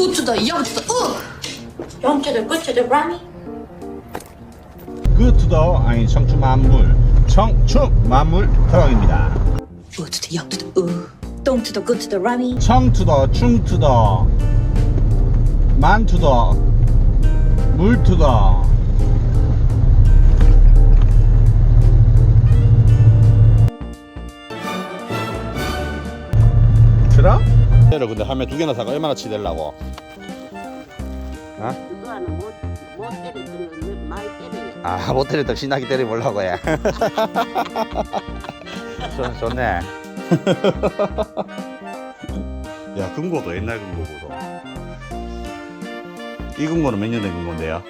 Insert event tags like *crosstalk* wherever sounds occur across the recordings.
우투더 영투더 우! 영주들 끝주들 라미 그투더 아니 청춘 만물 청춘 만물 트럭입니다. 우투더 영투더 우! 똥투더 굿투더 라미 청투더 충투더 만투더 물투더 얘를 근데 하면 두 개나 사가 얼마나 치대려고? 그거는 못, 못 때렸던 건 많이 때려요. 아, 못 때렸다 신나게 때려보려고 해. 좋, 좋네. 야, 금고도 옛날 금고보다. 이 금고는 몇 년 된 금고인데요?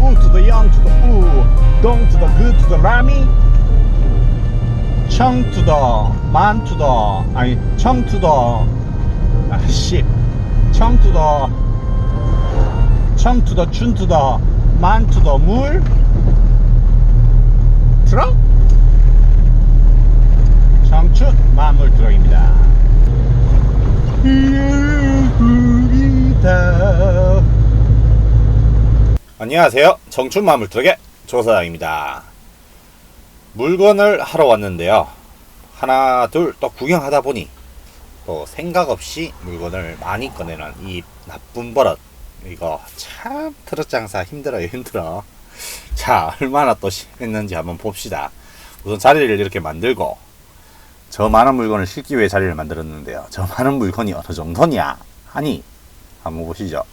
우 투더 영 투더 우, 동 투더 그 투더 라미, 청 투더 만 투더 아니 청 투더 아씨 청 투더 청 투더 춘 투더 만 투더 물 트럭 청춘 만물 트럭입니다. 안녕하세요. 정춘마물 트럭의 조사장입니다. 물건을 하러 왔는데요. 하나, 둘, 또 구경하다 보니 또 생각 없이 물건을 많이 꺼내는 이 나쁜 버릇. 이거 참 트럭 장사 힘들어요, 힘들어. 자, 얼마나 또 했는지 한번 봅시다. 우선 자리를 이렇게 만들고 저 많은 물건을 싣기 위해 자리를 만들었는데요. 저 많은 물건이 어느 정도냐? 하니 한번 보시죠.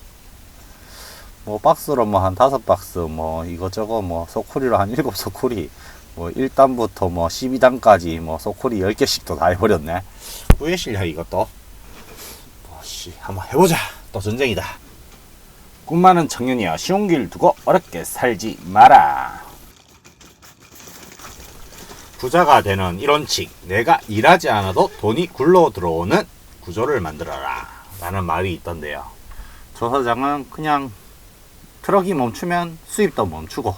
뭐 박스로 뭐 한 다섯 박스 뭐 이것저것 뭐 소쿠리로 한 일곱 소쿠리 뭐 1단부터 뭐 12단까지 뭐 소쿠리 10개씩도 다 해버렸네. 후회 실냐 이것도. 뭐씨 한번 해보자. 또 전쟁이다. 꿈 많은 청년이야 쉬운 길 두고 어렵게 살지 마라. 부자가 되는 이론칙 내가 일하지 않아도 돈이 굴러 들어오는 구조를 만들어라. 라는 말이 있던데요. 조 사장은 그냥 트럭이 멈추면 수입도 멈추고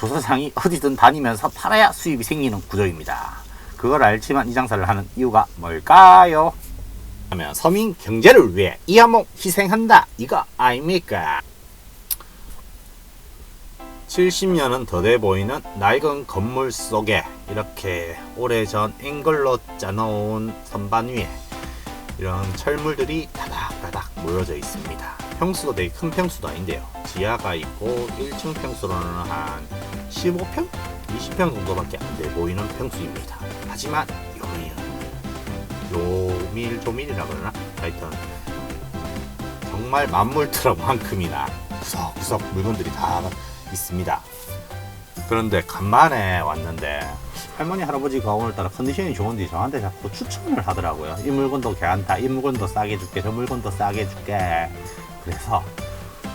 조사장이 어디든 다니면서 팔아야 수입이 생기는 구조입니다. 그걸 알지만 이 장사를 하는 이유가 뭘까요? 하면 서민 경제를 위해 이하목 희생한다 이거 아닙니까? 70년은 더 돼 보이는 낡은 건물 속에 이렇게 오래전 앵글로 짜놓은 선반 위에 이런 철물들이 다닥다닥 모여져 있습니다. 평수도 되게 큰 평수도 아닌데요. 지하가 있고 1층 평수로는 한 15평? 20평 정도밖에 안 돼 보이는 평수입니다. 하지만 여기는 요밀조밀이라 그러나? 하여튼 정말 만물 트럭만큼이나 구석구석 물건들이 다 있습니다. 그런데 간만에 왔는데 할머니 할아버지가 오늘따라 컨디션이 좋은데 저한테 자꾸 추천을 하더라고요. 이 물건도 괜찮다. 이 물건도 싸게 줄게. 저 물건도 싸게 줄게. 그래서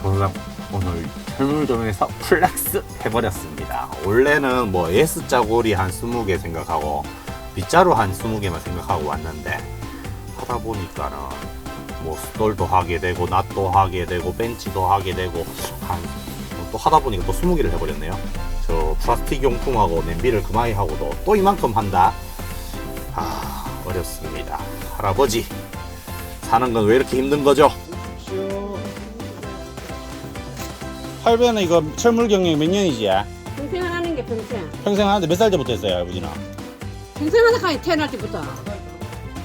오늘 오늘 철물점에 서 플렉스 해버렸습니다. 원래는 뭐 S자고리 한 20개 생각하고 B자로 한 20개만 생각하고 왔는데 하다 보니까는 뭐 스톨도 하게 되고 낫도 하게 되고 벤치도 하게 되고 한 또 하다 보니까 또 20개를 해버렸네요. 저 플라스틱 용품하고 냄비를 그마이 하고도 또 이만큼 한다. 아 어렵습니다. 할아버지 사는 건 왜 이렇게 힘든 거죠? 할배는 이거 철물 경력 몇 년이지? 평생 하는 게 평생. 평생 하는데 몇 살 때부터 했어요, 할아버지는? 평생 하는 거 태어날 때부터.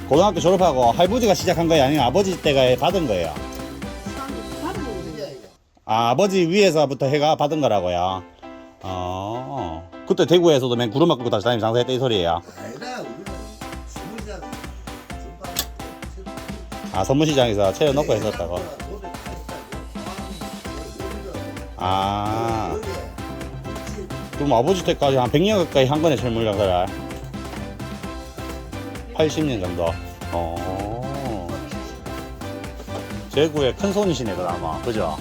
고등학교 졸업하고 할아버지가 시작한 거예요, 아니면 아버지 때가 받은 거예요? 아, 아버지 위에서부터 해가 받은 거라고요. 어, 그때 대구에서도 맨 구름막 끌고 다시 다니면서 장사했다 이 소리예요. 우리는 아, 선문시장에서 채워놓고 했었다고. 아, 그럼 아버지 때까지 한 100년 가까이 한 거네, 철물 장사를. 80년 정도. 어. 대구의 큰 손이시네, 그나마. 그죠?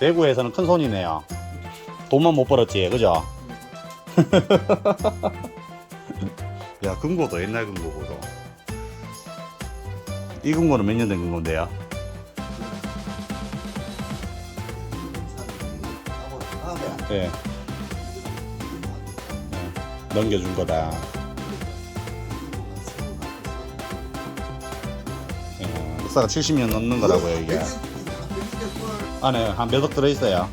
대구에서는 큰 손이네요. 돈만 못 벌었지, 그죠? *laughs* 야, 금고도 옛날 금고고도. 이 금고는 몇 년 된 금고인데요? 네. 넘겨준 거다. 예. 역사가 70년 넘는 거라고요, 이게. 안에 한 몇 억 들어있어요.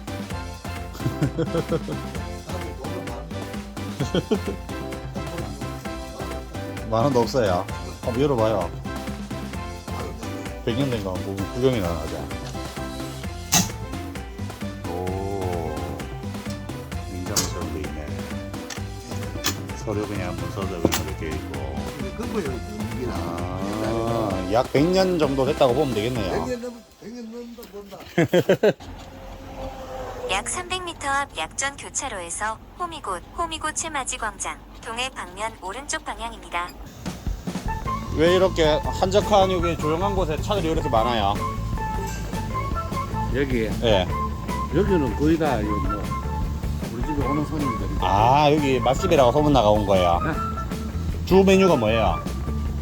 *laughs* 만 원도 없어요. 한번 열어봐요. 100년 된거 구경이나 하자. 서류 그냥 문서도 그냥 이렇게 있고 그거예요. 아, 약 100년 정도 됐다고 보면 되겠네요. 100년 넘 100년 넘다 넘다. *laughs* 약 300m 앞 약전 교차로에서 호미곶, 호미곶 채맞이 광장, 동해 방면 오른쪽 방향입니다. 왜 이렇게 한적한 여기 조용한 곳에 차들이 이렇게 많아요? 여기 예. 여기는 거의 다 이거 뭐 집에 오는 손님들이 아, 여기 맛집이라고 소문 나가온 거예요. 주 메뉴가 뭐예요?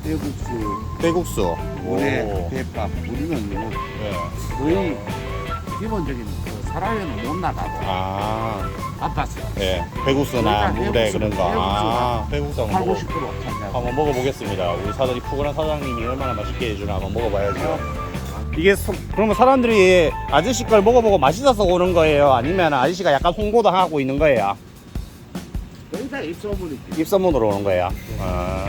대국수, 빼국수. 오. 대밥 우리는 뭐 예. 거의 기본적인 그 사람에는 못 나가고 아, 아팠어요. 예. 빼국수나 그러니까 빼국수, 그런 거. 아, 빼국수 한번 8, 먹어. 90% 참여하고 한번 먹어보겠습니다. 우리 사장님 푸근한 사장님이 얼마나 맛있게 해주나 한번 먹어봐야죠. 이게 소- 그러면 사람들이 아저씨 걸 먹어보고 맛있어서 오는 거예요? 아니면 아저씨가 약간 홍보도 하고 있는 거예요? 거의 다 입소문이지. 입소문으로 오는 거예요. 아,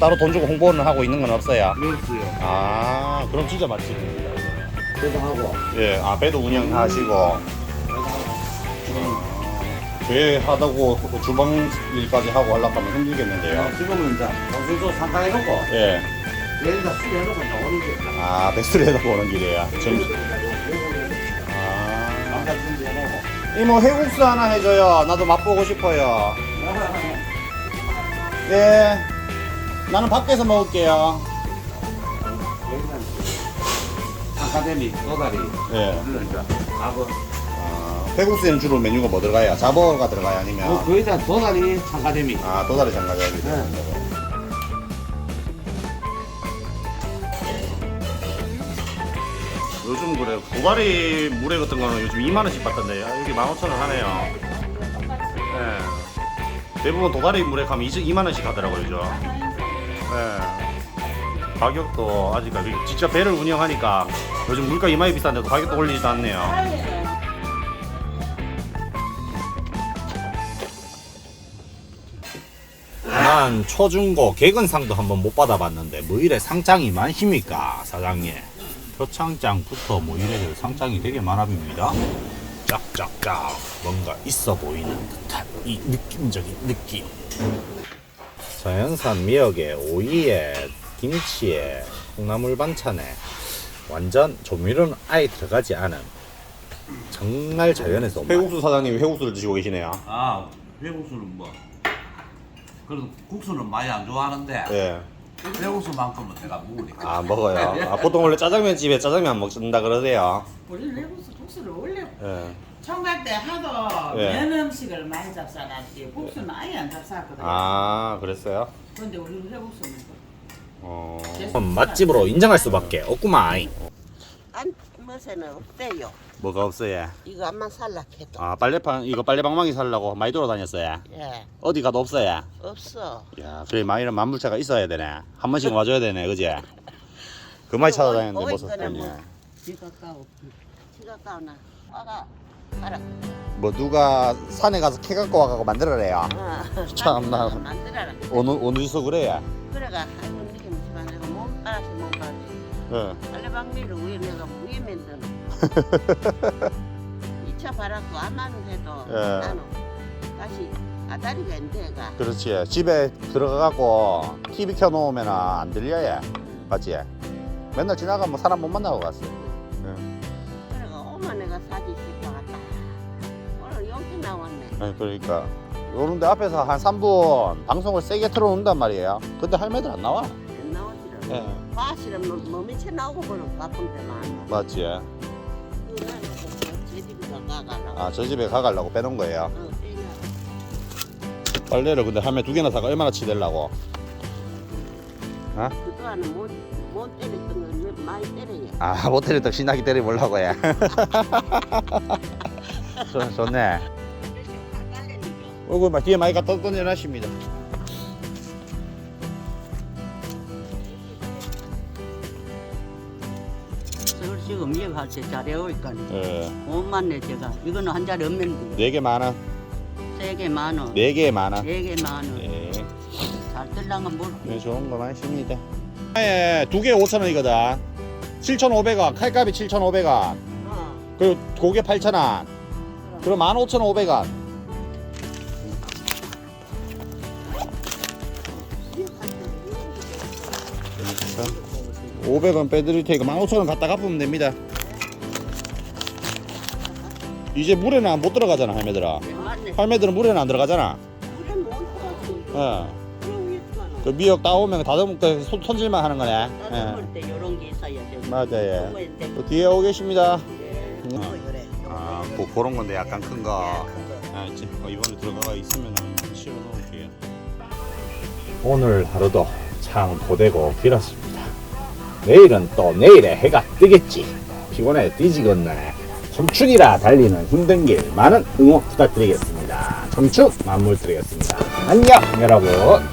따로 돈 주고 홍보는 하고 있는 건 없어요. 그렇어요. 아, 그럼 진짜 맛집입니다. 그래도 하고 예, 아 배도 운영하시고 배 하다고 주방 일까지 하고 하려고 하면 힘들겠는데요. 지금은 이제 정수소 상가해놓고 예, 내일 다 수리해놓고 이제 오는 게아 배수를 해놓고 오는 길이에요. 점- 아, 상가 준비해놓고 이모 해국수 하나 해줘요. 나도 맛보고 싶어요. *laughs* 네, 나는 밖에서 먹을게요. 여기는 아카데미 도다리 예. 이제 가고 아, 회국수에는 주로 메뉴가 뭐 들어가요? 잡어가 들어가요? 아니면 뭐 거의 다 도다리 아카데미 아 도다리 장가자리 네. 요즘 그래 도다리 물회 같은 거는 요즘 2만 원씩 받던데 아, 여기 15,000원 하네요. 예. 대부분 도다리 물회 가면 2 만 원씩 하더라고요, 요즘. 예. 가격도 아직까지 진짜 배를 운영하니까 요즘 물가 이마이 비싼데도 가격도 올리지도 않네요. 난 초중고 개근상도 한번 못 받아봤는데 뭐 이래 상장이 많습니까 사장님 표창장부터 뭐 이래저래 상장이 되게 많아 봅니다. 짝짝짝 뭔가 있어 보이는 듯한 이 느낌적인 느낌. 자연산 미역에 오이에 김치에 콩나물 반찬에 완전 조미료는 아예 들어가지 않은 정말 자연에서 온 회국수 사장님이 회국수를 드시고 계시네요. 아, 회국수는 뭐 그래도 국수는 많이 안 좋아하는데 예. 회국수만큼은 내가 먹으니까 아 먹어요. 아, 보통 원래 짜장면 집에 짜장면 먹는다 그러세요. 우리 외국수 국수를 원래 예. 청각 때 하도 예. 면 음식을 많이 잡사놨지 국수는 아예 안 잡사거든. 아 그랬어요? 근데 우리는 회국수는 어. 맛집으로 인정할 수밖에 없구만. 안 멋에는 없대요. 뭐가 없어요? 이거 안만 살락해도. 아 빨래판 이거 빨래방망이 살려고 많이 돌아다녔어요. 예, 어디 가도 없어요. 없어. 야 그래 많이는 만물차가 있어야 되네. 한 번씩 와줘야 되네, 그지? 그 많이 찾아다녔는데 뭐 예. 뭐. 지가 까오. 지가 까오나. 와가 가라. 뭐 누가 산에 가서 캐 갖고 와가고 만들어래요. 어, 참나. 만들어라. 어느 어디서 그래요? 그래가 아이고 니게 무슨 내가 몸 빨아서 몸 빨아서. 예. 빨래방미를 위에 내가 만드는. 2차 바람도 안만 해도 예. 나는 다시 아다리가 안 돼가. 그렇지. 집에 들어가갖고 TV 켜놓으면 안 들려요. 맞지? 맨날 지나가면 사람 못 만나고 갔어. 그래가 오만 내가 사진 찍고 왔다. 오늘 여기 나왔네. 네, 그러니까 요런데 앞에서 한 3분 방송을 세게 틀어놓는단 말이에요. 근데 할매들 안 나와. 안. 예. 과실은 뭐, 뭐 밑에 나오고 그런 바쁜 데만. 맞지? 그거는 제 집에 가가려고. 아, 저 집에 가가려고 빼놓은 거예요. 어, 빼냐. 빨래를 근데 할매 두 개나 사가 얼마나 치대려고? 그동안은 못, 못 때렸던 건 많이 때려요. 아, 모텔에 또 신나게 때려보려고 해. *laughs* 좋, 좋네. 얼굴 막 뒤에 많이 갖다 던져놨습니다. 이거 할때 잘해오니까 예. 5만 내 제가 이거는 한 자리 없는데 네개만 원. 세개 만 원, 네개만 원. 네개 만 원. 예. 잘 들랑은 뭘? 네, 좋은 거 많습니다. 예, 두개 5천 원이거든. 7,500원. 칼값이 7,500원. 어. 그리고 고개 8,000원. 그럼 15,500원. 500원 빼드릴 테니까 15,000원 갖다 갚으면 됩니다. 이제 물에는 못 들어가잖아, 할매들아. 맞네. 할매들은 물에는 안 들어가잖아. 그래 못 들어가지. 예. 그럼. 그 미역 따오면 다듬을 때 손, 손질만 하는 거네. 예. 따뜻할 때 이런 게 있어야 돼. 맞아, 예. 또 뒤에 오고 계십니다. 네. 어. 아, 그, 그런 건데 약간 큰 거. 큰 거. 아, 이제 어, 이번에 들어가 있으면 실어 놓을게요. 오늘 하루도 참 고되고 길었습니다. 내일은 또 내일의 해가 뜨겠지. 피곤해 뒤지겠네. 청춘이라 달리는 힘든 길 많은 응원 부탁드리겠습니다. 청춘 만물 드리겠습니다. 안녕 여러분.